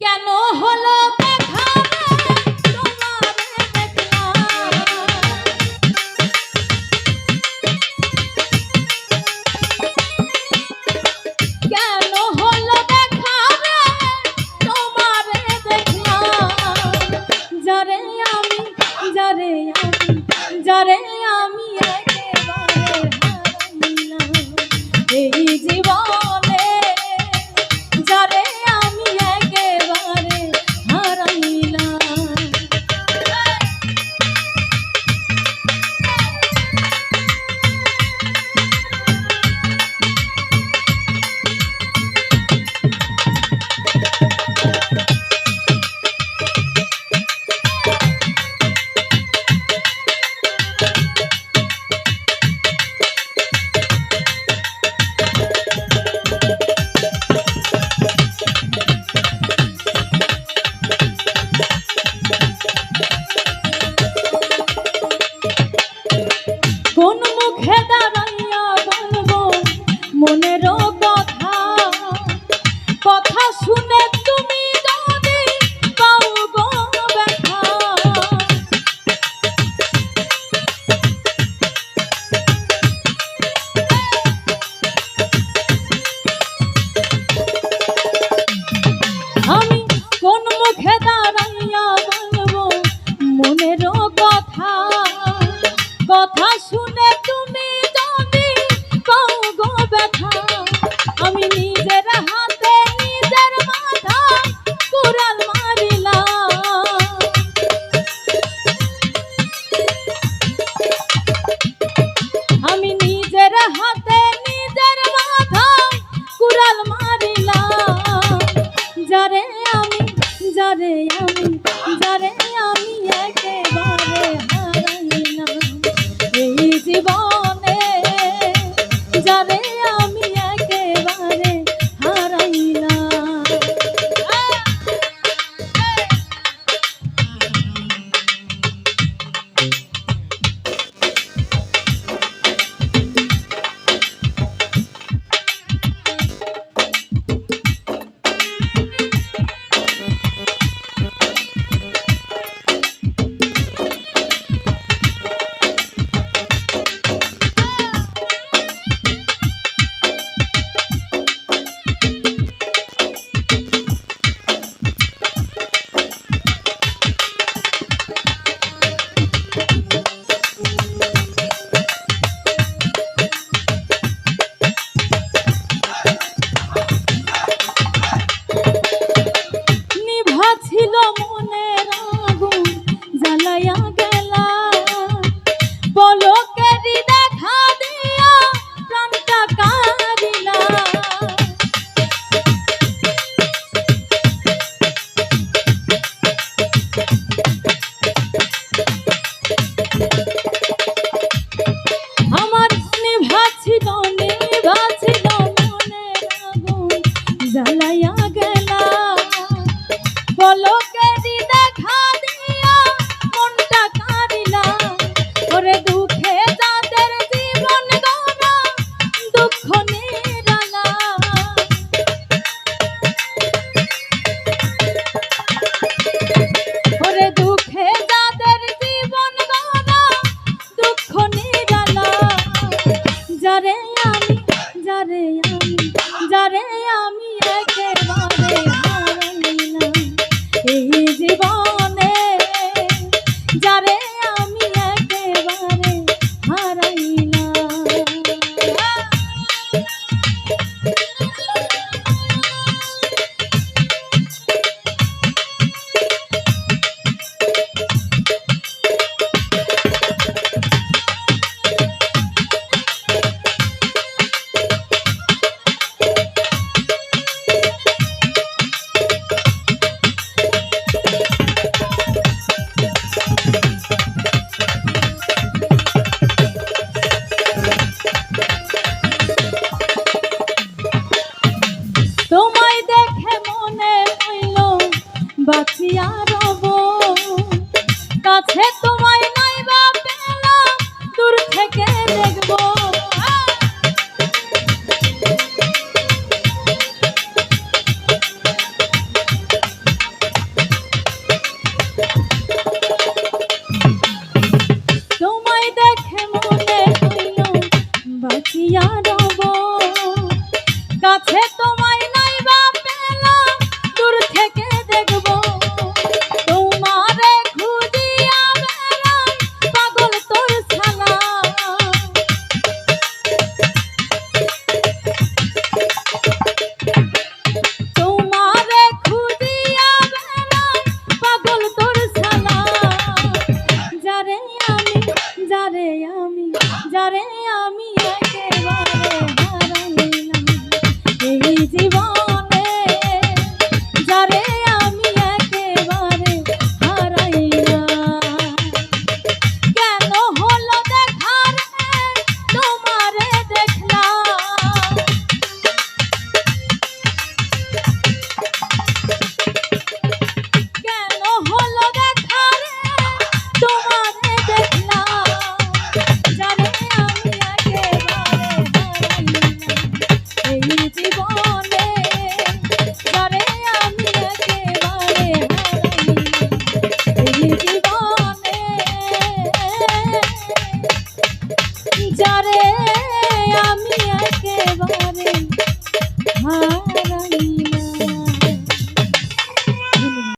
কেন হলো হারাইয়া গেলা। বলো কেরি দেখা দিয়া প্রাণটা কারিলা আমার স্নেহা ছিল, নেভা ছিল মনে আগুন, জ্বালাইয়া গেলা। বলো তোমায় দেখে মনে হইল বাঁচিয়া